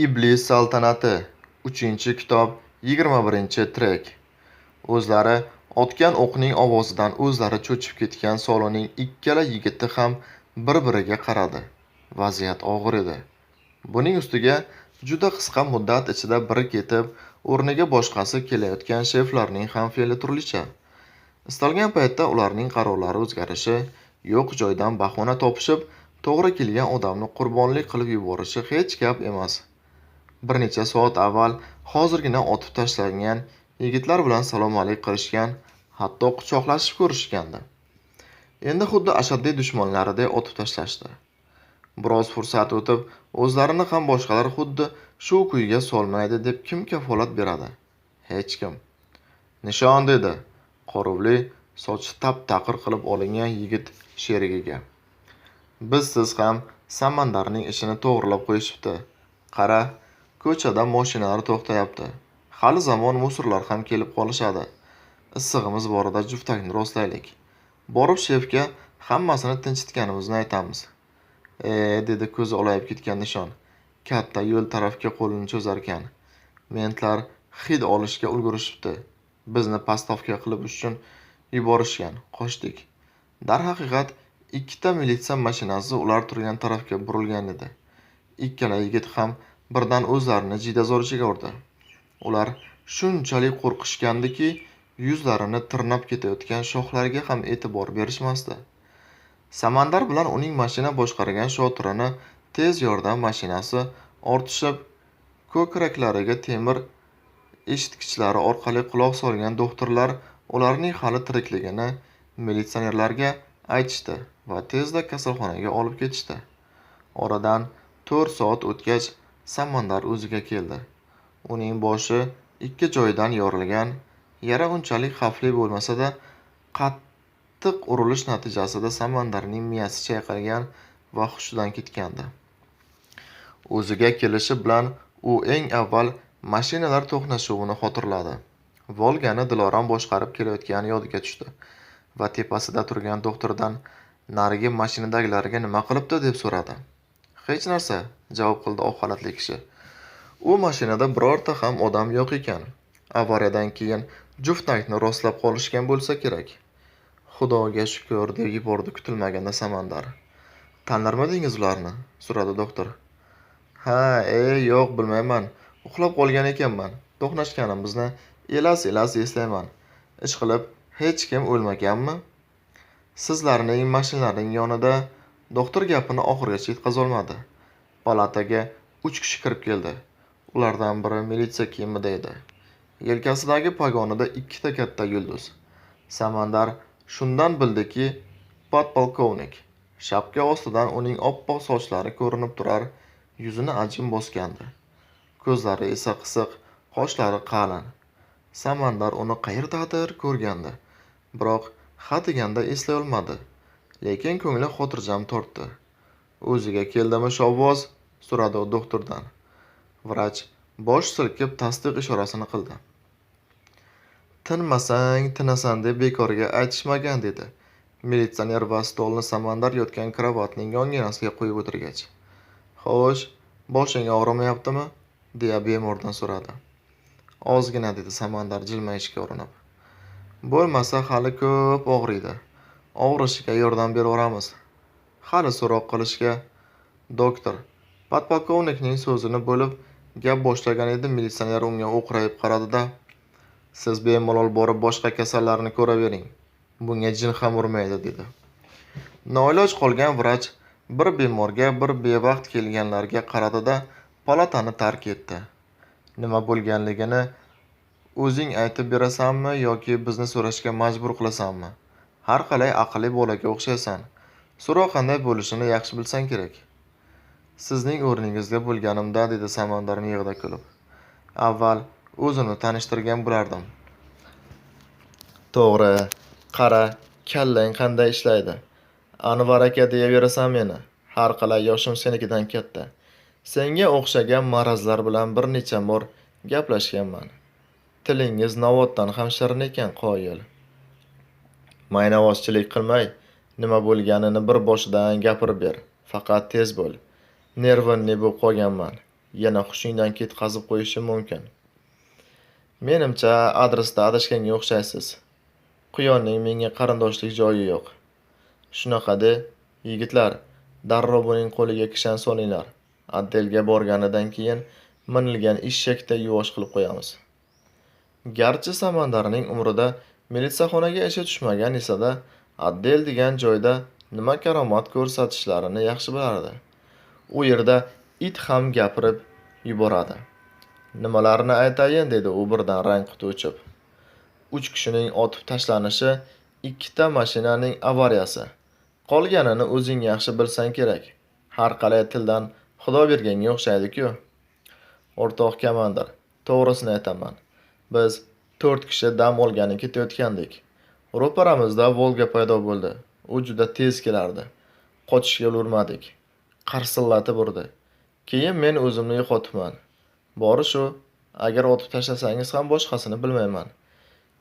Iblis saltanati. Uchinchi kitob, yigirma birinchi trek. O'zlari otgan o'qning ovozidan o'zlari cho'chib ketgan Soloning ikkala yigiti ham bir-biriga qaradi. Vaziyat og'ir edi. Buning ustiga juda qisqa muddat ichida biri ketib, o'rniga boshqasi kelayotgan sheflarning ham fe'li turlicha. Istalgan paytda ularning qarorlari o'zgarishi, yo'q joydan bahona topishib, to'g'ri kelgan odamni qurbonlik qilib yuborishi hech gap emas. Bir necha soat avval hozirgina otib tashlangan yigitlar bilan salom-alik qilishgan, hatto quchoqlashib ko'rishgandi. Endi xuddi ashaddiy dushmanlariday otib tashlashdi. Biroz fursat o'tib, o'zlarini ham boshqalar xuddi shu kuyga solmaydi deb kim kafolat beradi? Hech kim. Nishon dedi. Qoruvli, sochi tap-taqir qilib olingan yigit sherigiga. Biz siz ham samandarning ishini to'g'rilab qo'yishibdi. Qara, ko'chada moshinalar to'xtayapti. Hali zamon musorlar ham kelib qolishadi. Issig'imiz borida juftakni rostlaylik. Borib shefga hammasini tinchitganimizni aytamiz. E, dedi ko'zi olayib ketgan nishon. Katta yo'l tarafga qo'lini cho'zarkan. Mentlar hid olishga ulgurishibdi. Bizni pastovka qilib uchun yuborishgan. Qochdik. Darhaqiqat, ikkita militsiya mashinasi ular turgan tarafga burilgan edi. Ikkala yigit ham birdan o'zlarini jiydazor ichiga urdi. Ular shunchalik qo'rqishgandiki, yuzlarini tirnab ketayotgan shoxlarga ham e'tibor berishmasdi. Samandar bilan uning mashina boshqargan shotirini tez yordam mashinasi ortishib, ko'kraklariga temir eshitgichlari orqali quloq solgan doktorlar ularning hali tirikligini militsionerlarga aytishdi va tezda kasalxonaga olib ketishdi. Oradan 4 soat o'tgach, Samandar o'ziga keldi. Uning boshi ikki joyidan yorilgan, yara unchalik xavfli bo'lmasa-da, qattiq urilish natijasida Samandarning miyasi chayqalgan va hushidan ketgandi. O'ziga kelishi bilan u eng avval mashinalar to'qnashuvini xotirladi. Volgani dilorom boshqarib kelayotgani yodiga tushdi va tepasida turgan doktordan narigi mashinadagilarga nima qilibdi deb so'radi. Hech narsa, javob qildi oq xalatli kishi. U mashinada birorta ham odam yo'q ekan. Avariyadan keyin juftakni rostlab qolishgan bo'lsa kerak. Xudoga shukr deb yubordi kutilmaganda Samandar. Tanirmidingiz ularni? so'radi doktor. Ha, e, yo'q, bilmayman. Uxlab qolgan ekanman. To'qnashganimizni elas-elas eslayman. Ishqilib, hech kim o'lmaganmi? Sizlarning mashinalaring yonida doktor gapini oxirigacha yetkazolmadi. Palataga 3 kishi kirib keldi. Ulardan biri militsiya kiyimida edi. Yelkasidagi pagonida ikkita katta yulduz. Samandar shundan bildiki, podpolkovnik. Shapka ostidan uning oppoq sochlari ko'rinib turar, yuzini ajin bosgandi. Ko'zlari esa qisiq, qoshlari qalin. Samandar uni qayerdadir ko'rgandi, biroq ha deganda eslay olmadi. Lekin ko'ngli xotirjam tortdi. O'ziga keldimi shovvoz? so'radi u doktordan. Vrach bosh silkib tasdiq ishorasini qildi. Tinmasang, tinasan deb bekorga aytishmagan dedi. Militsioner va stolni Samandar yotgan kravatning yonginasiga qo'yib o'tirgach. Xo'sh, boshing og'rimayaptimi? deya bemordan so'radi. Ozgina dedi Samandar jilmayishga urinib. Bo'lmasa hali ko'p og'riydi. Og'rishiga yordam beraveramiz. Hali so'roq qilishga doktor podpolkovnikning so'zini bo'lib gap boshlagan edi militsioner unga o'qrayib qaradi-da, siz bemalol borib boshqa kasallarni ko'ravering. Bunga jin ham urmaydi dedi. Noiloj qolgan vrach bir bemorga, bir bevaqt kelganlarga qaradida palatani tark etdi. Nima bo'lganligini o'zing aytib berasanmi yoki bizni so'rashga majbur qilasanmi? Har qalay aqlli bolaga o'xshaysan. So'roq qanday bo'lishini yaxshi bilsang kerak. Sizning o'rningizda bo'lganimda dedi Samandar miyig'ida kulib. Avval o'zini tanishtirgan bo'lardim. To'g'ri, qara, kallang qanday ishlaydi. Anvar aka deyaverasan meni. Har qalay yoshim senikidan katta. Senga o'xshagan marazlar bilan bir necha bor gaplashganman. Tilingiz navoddan ham shirin ekan, qoyil. Maynavozchilik qilmay, nima bo'lganini bir boshidan gapirib ber. Faqat tez bo'l. Nervimni bo'lib qolganman. yana hushingdan ketqazib qo'yishi mumkin menimcha adresda adashganga o'xshaysiz quyonning menga qarindoshlik joyi yo'q shunaqa de yigitlar darrov buning qo'liga kishan solinglar otdelga borganidan keyin minilgan eshakday yuvosh qilib qo'yamiz garchi samandarning umrida milisaxonaga ishi tushmagan esa-da otdel degan joyda nima karomat ko'rsatishlarini yaxshi bilardi. U yerda it ham gapirib yuboradi. Nimalarni aytayin dedi u birdan rang quti uchib uch kishining otib tashlanishi ikkita mashinaning avariyasi. Qolganini o'zing yaxshi bilsang kerak. Har qalay tildan xudo berganga o'xshaydi-ku. O'rtoq komandir to'g'risini aytaman. Biz to'rt kishi dam olgani ketayotgandik ro'paramizda volga paydo bo'ldi. U juda tez kelardi. Qochishga ulgurmadik. Qarsillatib urdi. Keyin men o'zimni yo'qotibman. Bori shu agar otib tashlasangiz ham boshqasini bilmayman.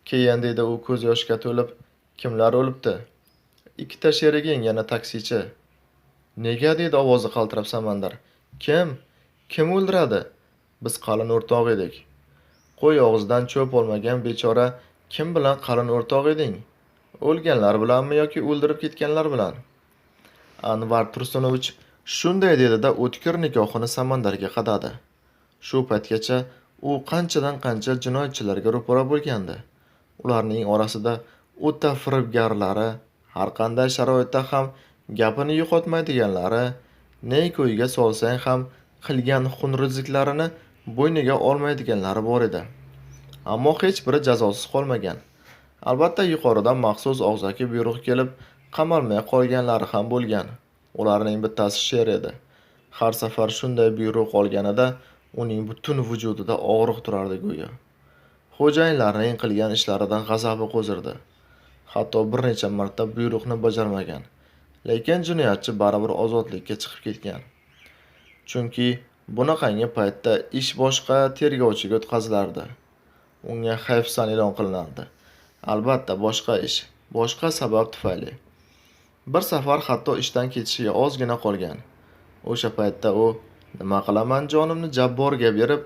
Keyin dedi u ko'z yoshga to'lib kimlar o'libdi? Ikkita sheriging yana taksichi. Nega? dedi ovozi qaltirab samandar kim? Kim o'ldiradi? Biz qalin o'rtoq edik. Qo'y og'zidan cho'p olmagan bechora kim bilan qalin o'rtoq eding? O'lganlar bilanmi yoki o'ldirib ketganlar bilan? Anvar tursunovich shunday dedida o'tkir nikohini samandarga qadadi. Shu paytgacha u qanchadan qancha jinoyatchilarga ro'para bo'lgandi. Ularning orasida o'ta firibgarlari har qanday sharoitda ham gapini yo'qotmaydiganlari ne ko'yga solsang ham qilgan xunrezliklarini bo'yniga olmaydiganlari bor edi. Ammo hech biri jazosiz qolmagan. Albatta yuqoridan maxsus og'zaki buyruq kelib qamalmay qolganlari ham bo'lgan. Ularning bittasi sher edi. Har safar shunday buyruq olganida uning butun vujudida og'riq turardi go'yo. Xo'jayinlarining qilgan ishlaridan g'azabi qo'zirdi. Hatto bir necha marta buyruqni bajarmagan. Lekin jinoyatchi baribir ozodlikka chiqib ketgan. Chunki bunaqangi paytda ish boshqa tergovchiga o'tkazilardi unga hayfsan e'lon qilinardi albatta boshqa ish boshqa sabab tufayli. Bir safar hatto ishdan ketishiga ozgina qolgan. O'sha paytda u nima qilaman jonimni jabborga berib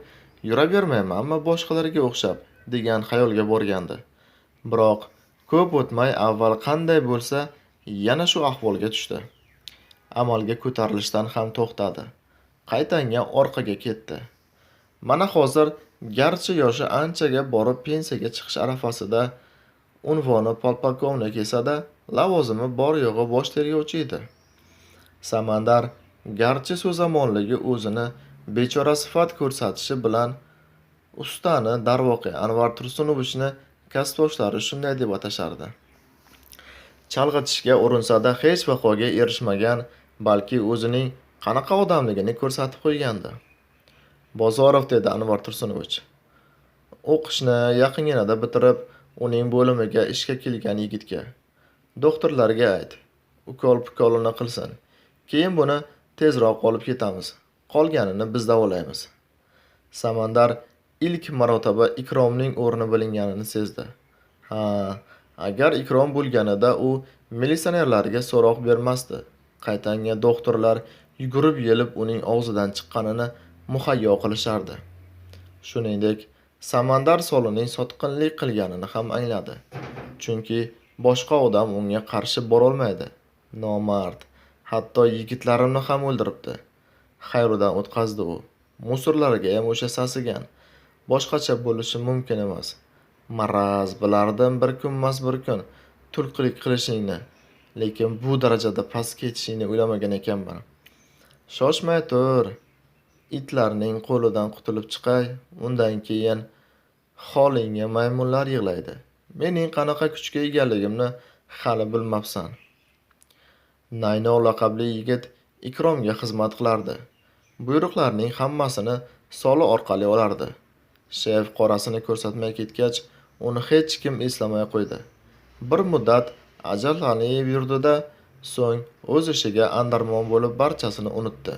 yuravermaymanmi boshqalarga o'xshab degan xayolga borgandi. Biroq ko'p o'tmay avval qanday bo'lsa yana shu ahvolga tushdi. Amalga ko'tarilishdan ham to'xtadi. Qaytanga orqaga ketdi. Mana hozir garchi yoshi anchaga borib pensiyaga chiqish arafasida unvoni polkovnik esa-da lavozimi bor yo'g'i bosh tergovchi edi. Samandar garchi so'zamonligi o'zini bechora sifat ko'rsatishi bilan ustani darvoqe anvar tursunovichni kasbdoshlari shunday deb atashardi. Chalg'itishga urinsada hech vaqoga erishmagan balki o'zining qanaqa odamligini ko'rsatib qo'ygandi? Bozorov dedi anvar tursunovich. O'qishni yaqinginada bitirib uning bo'limiga ishga kelgan yigitga. Doktorlarga ayt ukol pukolini qilsin. Keyin buni tezroq olib ketamiz. Qolganini biz davolaymiz. Samandar ilk marotaba ikromning o'rni bilinganini sezdi. Ha agar ikrom bo'lganida u militsionerlarga so'roq bermasdi qaytanga doktorlar yugurib yelib uning og'zidan chiqqanini muhayyo qilishardi. Shuningdek samandar solining sotqinlik qilganini ham angladi. Chunki boshqa odam unga qarshi borolmaydi. Nomard hatto yigitlarimni ham o'ldiribdi. Xayridan o'tkazdi u. Musurlarga ham o'sha sasigan. Boshqacha bo'lishi mumkin emas. Maraz bilardim bir kunmas bir kun. Tulqilik qilishingni lekin bu darajada pastga ketishingni o'ylamagan ekanman. Shoshmay tur. Itlarning qo'lidan qutulib chiqay. Undan keyin holingga maymunlar yig'laydi. Mening qanaqa kuchga egaligimni hali bilmabsan. Nayno laqabli yigit ikromga xizmat qilardi. Buyruqlarning hammasini soli orqali olardi. Shef qorasini ko'rsatmay ketgach uni hech kim eslamay qo'ydi. Bir muddat ajablanib yurdida so'ng o'z ishiga andarmon bo'lib barchasini unutdi.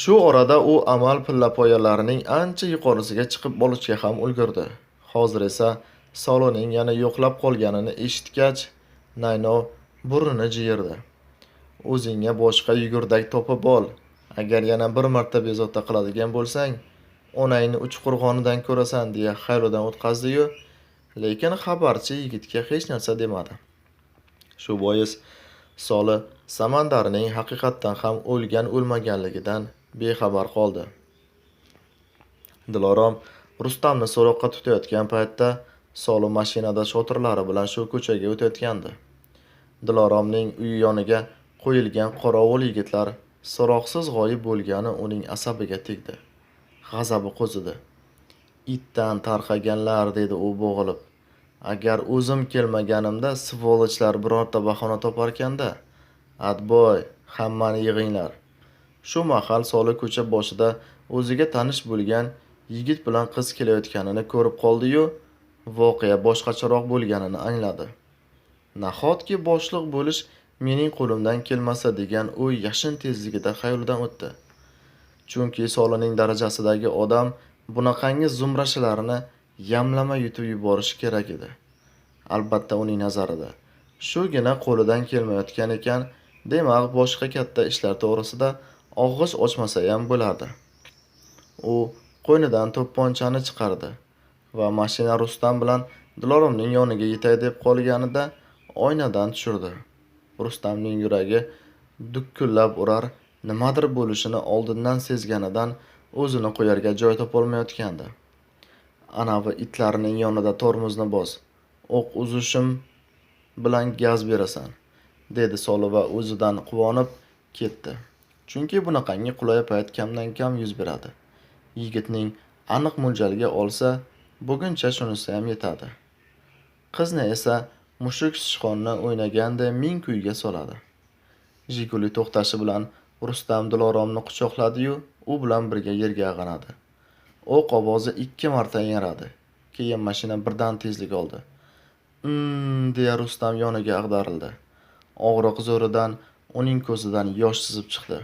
Shu orada u amal pillapoyalarining ancha yuqorisiga chiqib olishga ham ulgurdi. Hozir esa soloning yana yo'qlab qolganini eshitgach naynov burnini jiyirdi. O'zingga boshqa yugurdak topib ol. Agar yana bir marta bezovta qiladigan bo'lsang onangni uchqo'rg'onidan ko'rasan deya xayolidan o'tkazdiyu lekin xabarchi yigitga hech narsa demadi. Shu bois Soli Samandarning haqiqatdan ham o'lgan o'lmaganligidan bexabar qoldi. Dilorom Rustamni so'roqqa tutayotgan paytda Soli mashinada shotirlari bilan shu ko'chaga o'tayotgandi. Diloromning uyi yoniga qo'yilgan qorovul yigitlar so'roqsiz g'oyib bo'lgani uning asabiga tegdi. G'azabi qo'zidi. Itdan tarqaganlar dedi u bo'g'ilib. Agar o'zim kelmaganimda svolochlar birorta bahona toparkanda, atboy, hammani yig'inglar. Shu mahal Soli ko'cha boshida o'ziga tanish bo'lgan yigit bilan qiz kelayotganini ko'rib qoldi-yu, voqea boshqacharoq bo'lganini angladi. Nahotki boshliq bo'lish mening qo'limdan kelmasa degan o'y yashin tezligida xayolidan o'tdi. Chunki Solining darajasidagi odam bunaqangi zumrashilarini yamlama yutib yuborishi kerak edi. Albatta uning nazarida shugina qo'lidan kelmayotgan ekan, demak boshqa katta ishlar to'g'risida og'iz ochmasa ham bo'lardi. U qo'ynidan to'pponchani chiqardi va mashina Rustam bilan Diloromning yoniga yetay deb qolganida oynadan tushirdi. Rustamning yuragi dukkullab urar, nimadir bo'lishini oldindan sezganidan o'zini qo'yarga joy topolmayotgandi. Anavi itlarning yonida tormozni bos. O'q uzishim bilan gaz berasan, dedi solova o'zidan quvonib ketdi. Chunki bunaqangi qulay payt kamdan kam yuz beradi. Yigitning aniq mo'ljalga olsa, buguncha shunisi ham yetadi. Qizni esa mushuk sichqonni o'ynaganda ming kuyga soladi. Jiguli to'xtashi bilan Rustam Diloromni quchoqladi-yu, u bilan birga yerga ag'anadi. O'q ovozi ikki marta yangradi. Keyin mashina birdan tezlik oldi. "Mm" deya Rustam yoniga ag'darildi. Og'riq zo'ridan uning ko'zidan yosh sizib chiqdi.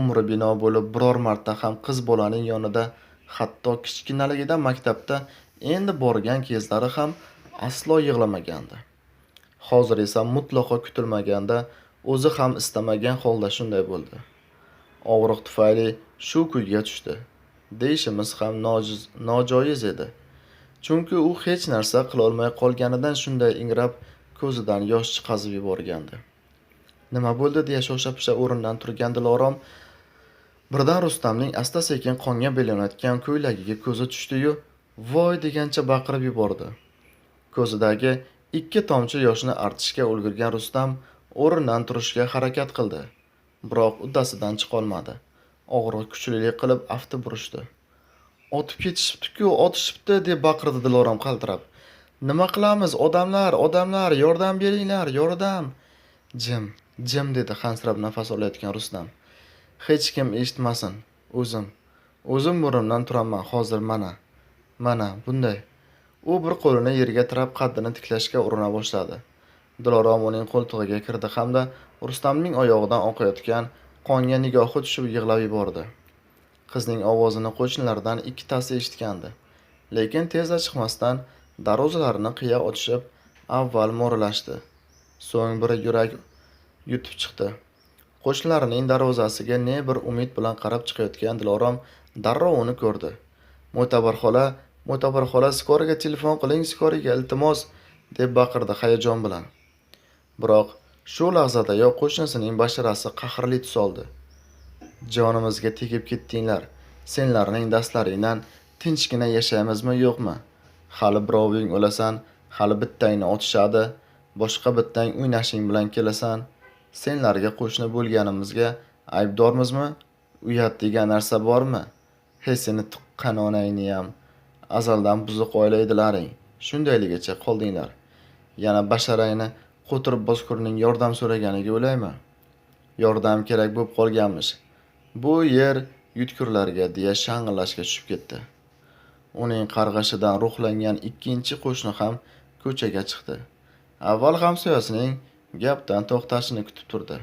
Umri bino bo'lib biror marta ham qiz bolaning yonida, hatto kichkinaligida maktabda endi borgan kezlari ham aslo yig'lamagandi. Hozir esa mutlaqo kutilmaganda o'zi ham istamagan holda shunday bo'ldi. Og'riq tufayli shu kuyga tushdi. Deyishimiz ham nojiz, nojoiz edi. Chunki u hech narsa qila olmay qolganidan shunday ingrab ko'zidan yosh chiqazib yuborgandi. Nima bo'ldi deya shosha-pisha o'rnidan turgan Dilorom birdan Rustamning asta-sekin qonga belanayotgan ko'ylagiga ko'zi tushdi-yu, voy degancha baqirib yubordi. Ko'zidagi ikki tomchi yoshni artishga ulgurgan Rustam o'rnidan turishga harakat qildi. Biroq uddasidan chiqolmadi. Og'riq kuchlilik qilib afti burishdi. Otib ketishibdi-ku, otishibdi deb baqirdi Dilorom qaltirab. Nima qilamiz, odamlar, odamlar, yordam beringlar, yordam. Jim, jim dedi hansirab nafas olayotgan Rustam. Hech kim eshitmasin, o'zim. O'zim o'rnimdan turaman hozir mana. Mana bunday. U bir qo'lini yerga tirab qaddini tiklashga urina boshladi. Dilorom uning qo'ltig'iga kirdi hamda Rustamning oyog'idan oqayotgan qonga nigohi tushib yig'lab yubordi. Qizning ovozini qo'shnilardan ikkitasi eshitgandi. Lekin tezda chiqmasdan darvozalarni qiya ochishib, avval mo'ralashdi. So'ng biri yurak yutib chiqdi. Qo'shnilarining darvozasiga ne bir umid bilan qarab chiqayotgan Dilorom darrov uni ko'rdi. Mo'tabar xola, Mo'tabar xola skoriga telefon qiling, skoriga iltimos deb baqirdi hayajon bilan. Biroq shu lahzadayoq qo'shnisining basharasi qahrli tus oldi. Jonimizga tegib ketdinglar. Senlarning dastlaringdan tinchgina yashaymizmi yo'qmi? Hali biroving o'lasan, hali bittangni otishadi, boshqa bittang o'ynashing bilan kelasan. Senlarga qo'shni bo'lganimizga aybdormizmi? Uyat degan narsa bormi? He seni tuqqan onangni ham azaldan buzuq oila edilaring. Shundayligicha qoldinglar. Yana basharangni qo'tirib boskurning yordam so'raganiga o'laymi? Yordam kerak bo'lib qolganmish. Bu yer yutkurlarga deya shang'illashga tushib ketdi. Uning qarg'ashidan ruhlangan ikkinchi qo'shni ham ko'chaga chiqdi. Avval hamsoyasining gapdan to'xtashini kutib turdi.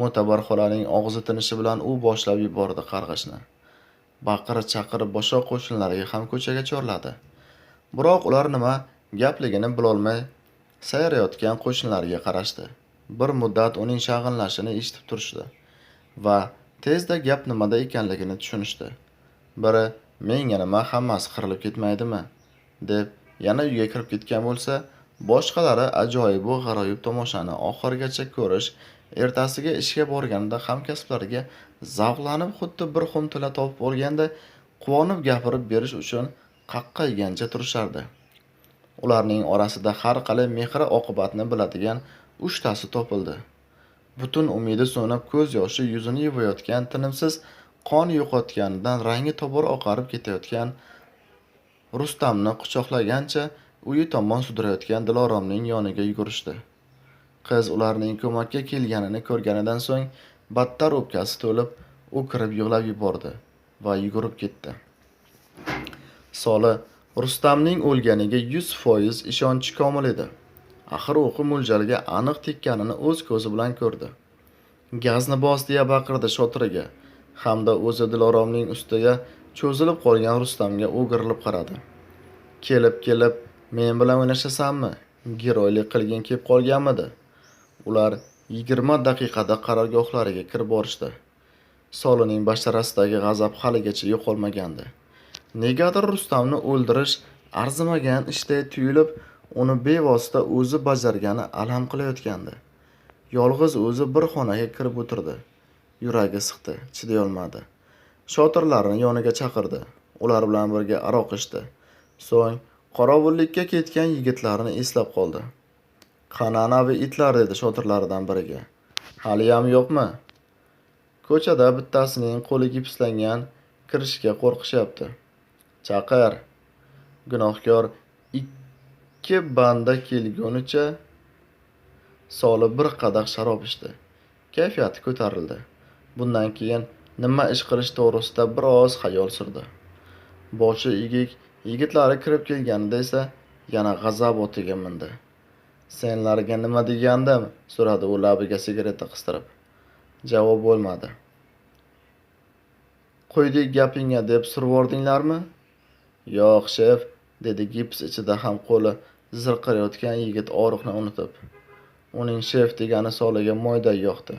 Mo'tabar xolaning og'zi tinishi bilan u boshlab yubordi qarg'ashni. Baqirib chaqirib boshqa qo'shnilariga ham ko'chaga chorladi. Biroq ular nima gapligini bilolmay sayrayotgan qo'shnilariga qarashdi. Bir muddat uning shag'inlashini eshitib turishdi va tezda gap nimada ekanligini tushunishdi. Biri menga nima hammasi qirilib ketmaydimi? deb yana uyga kirib ketgan bo'lsa boshqalari ajoyibu g'aroyib tomoshani oxirigacha ko'rish ertasiga ishga borganida hamkasblariga zavqlanib xuddi bir xum tilla topib olganda quvonib gapirib berish uchun qaqqaygancha turishardi. Ularning orasida har qalay mehri oqibatni biladigan uchtasi topildi. Butun umidi so'nib ko'z yoshi yuzini yuvayotgan tinimsiz qon yo'qotganidan rangi tobora oqarib ketayotgan rustamni quchoqlagancha uyi tomon sudrayotgan diloromning yoniga yugurishdi. Qiz ularning ko'makka kelganini ko'rganidan so'ng battar o'pkasi to'lib o'kirib yig'lab yubordi va yugurib ketdi. Soli rustamning o'lganiga yuz foiz ishonchi komil edi. Axir o'qi mo'ljalga aniq tekkanini o'z ko'zi bilan ko'rdi. Gazni bos deya baqirdi shotiriga hamda o'zi diloromning ustiga cho'zilib qolgan rustamga o'girilib qaradi. Kelib kelib men bilan o'ynashasanmi? Giroylik qilging kelib qolganmidi? Ular yigirma daqiqada qarorgohlariga kirib borishdi. Solining basharasidagi g'azab haligacha yo'qolmagandi. Negadir rustamni o'ldirish arzimagan ishday tuyulib uni bevosita o'zi bajargani alam qilayotgandi. Yolg'iz o'zi bir xonaga kirib o'tirdi. Yuragi siqdi chidayolmadi shotirlarini yoniga chaqirdi. Ular bilan birga aroq ichdi. So'ng qorovullikka ketgan yigitlarini eslab qoldi. Qani anavi itlar? dedi shotirlaridan biriga. Haliyam yo'qmi? Ko'chada bittasining qo'li gipslangan kirishga qo'rqishyapti. Chaqir. Gunohkor ikki banda kelgunicha solib bir qadah sharob ichdi. Kayfiyati ko'tarildi. Bundan keyin nima ish qilish to'g'risida biroz xayol surdi. Boshi egik yigitlari kirib kelganida esa yana g'azab o'tiga mindi. Senlarga nima degandim? so'radi u labiga sigareta qistirib. Javob bo'lmadi. Qo'ydik gapingga deb survordinglarmi? Yo'q shef dedi gips ichida ham qo'li zirqirayotgan yigit og'riqni unutib. Uning shef degani soliga moyday yoqdi.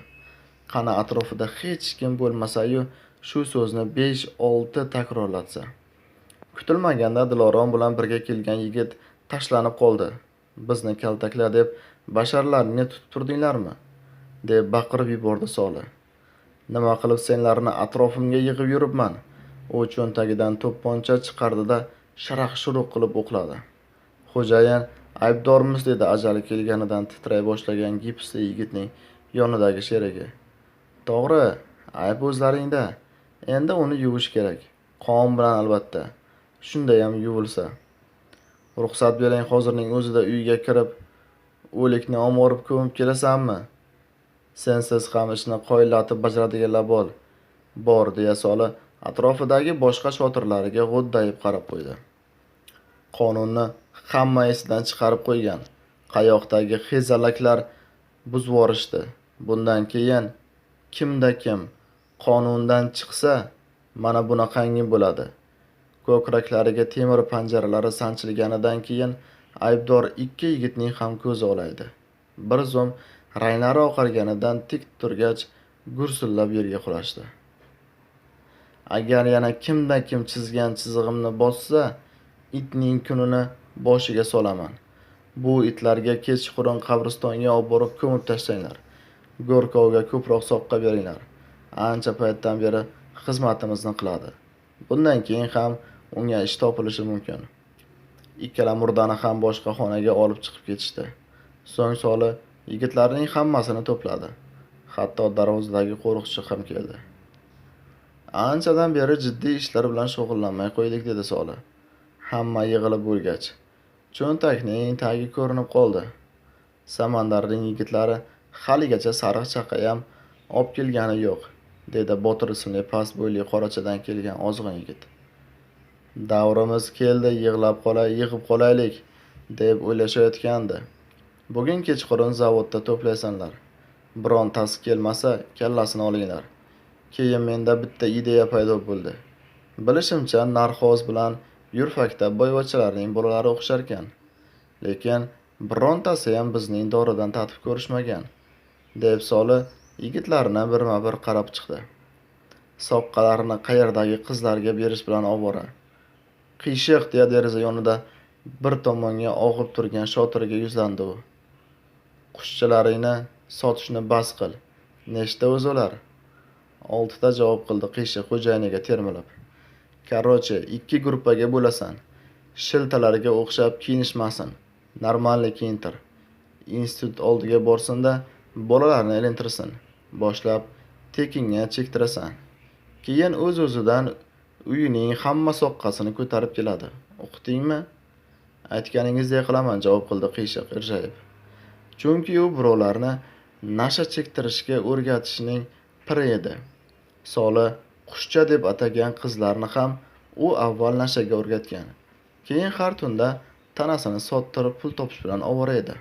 Qani atrofida hech kim bo'lmasayu shu so'zni besh olti takrorlatsa. Kutilmaganda dilorom bilan birga kelgan yigit tashlanib qoldi. Bizni kaltakla deb basharlarni tutib turdinglarmi? deb baqirib yubordi soli. Nima qilib senlarni atrofimga yig'ib yuribman? U cho'ntagidan to'pponcha chiqardida sharaq shuruq qilib o'qladi xo'jayin aybdormiz dedi ajali kelganidan titray boshlagan gipsli yigitning yonidagi sherigi. To'g'ri ayb o'zlaringda. Endi uni yuvish kerak. Qon bilan albatta. Shundayam yuvilsa. Ruxsat bering hozirning o'zida uyga kirib o'likni omorib ko'mib kelasanmi? Sensiz ham ishni qoyillatib bajaradiganlar bor bor deya soli atrofidagi boshqa shotirlariga g'o'ddayib qarab qo'ydi. Qonunni hamma esidan chiqarib qo'ygan. Qayoqdagi hezalaklar buzvorishdi. Bundan keyin kimda kim qonundan chiqsa mana bunaqangi bo'ladi. Ko'kraklariga temir panjaralari sanchilganidan keyin aybdor ikki yigitning ham ko'zi olaydi. Bir zum ranglari oqarganidan tik turgach gursillab yerga qulashdi. Agar yana kimda kim chizgan chizig'imni bossa itning kunini boshiga solaman. Bu itlarga kechqurun qabristonga olib borib ko'mib tashlanglar. Go'rkovga ko'proq soqqa beringlar. Ancha paytdan beri xizmatimizni qiladi. Bundan keyin ham unga ish topilishi mumkin. Ikkala murdani ham boshqa xonaga olib chiqib ketishdi. So'ng soli yigitlarning hammasini to'pladi. Hatto darvozadagi qo'riqchi ham keldi. Anchadan beri jiddiy ishlar bilan shug'ullanmay qo'ydik dedi soli. Hamma yig'ilib bo'lgach. Cho'ntakning tagi ko'rinib qoldi. Samandarning yigitlari haligacha sariq chaqayam olib kelgani yo'q dedi botir ismli past bo'yli qorachadan kelgan ozg'in yigit. Davrimiz keldi yig'lab qolay yig'ib qolaylik deb o'ylashayotgandi. Bugun kechqurun zavodda to'playsanlar. Birontasi kelmasa kallasini olinglar. Keyin menda bitta ideya paydo bo'ldi. Bilishimcha narxoz bilan yurfakda boyvachchalarning bolalari o'qisharkan. Lekin birontasi ham bizning doridan tatib ko'rishmagan deb soli yigitlarni birma bir qarab chiqdi. Soqqalarini qayerdagi qizlarga berish bilan ovora. Qiyshiq deya deraza yonida bir tomonga og'ib turgan shotirga yuzlandi u. Qushchalaringni sotishni bas qil nechta o'zi ular oltita javob qildi qiyshiq xo'jayiniga termilib. Korroche ikki gruppaga bo'lasan. Shiltalarga o'xshab kiyinishmasin. Normalniy kiyintir. Institut oldiga borsinda bolalarni ilintirsin boshlab tekinga chektirasan. Keyin o'z o'zidan uyining hamma soqqasini ko'tarib keladi. Uqdingmi aytganingizdek qilaman javob qildi qiyshiq irjayib chunki u birovlarni nasha chektirishga o'rgatishning piri edi. Soli qushcha deb atagan qizlarni ham u avval nashaga o'rgatgan. Keyin har tunda tanasini sottirib pul topish bilan ovora edi.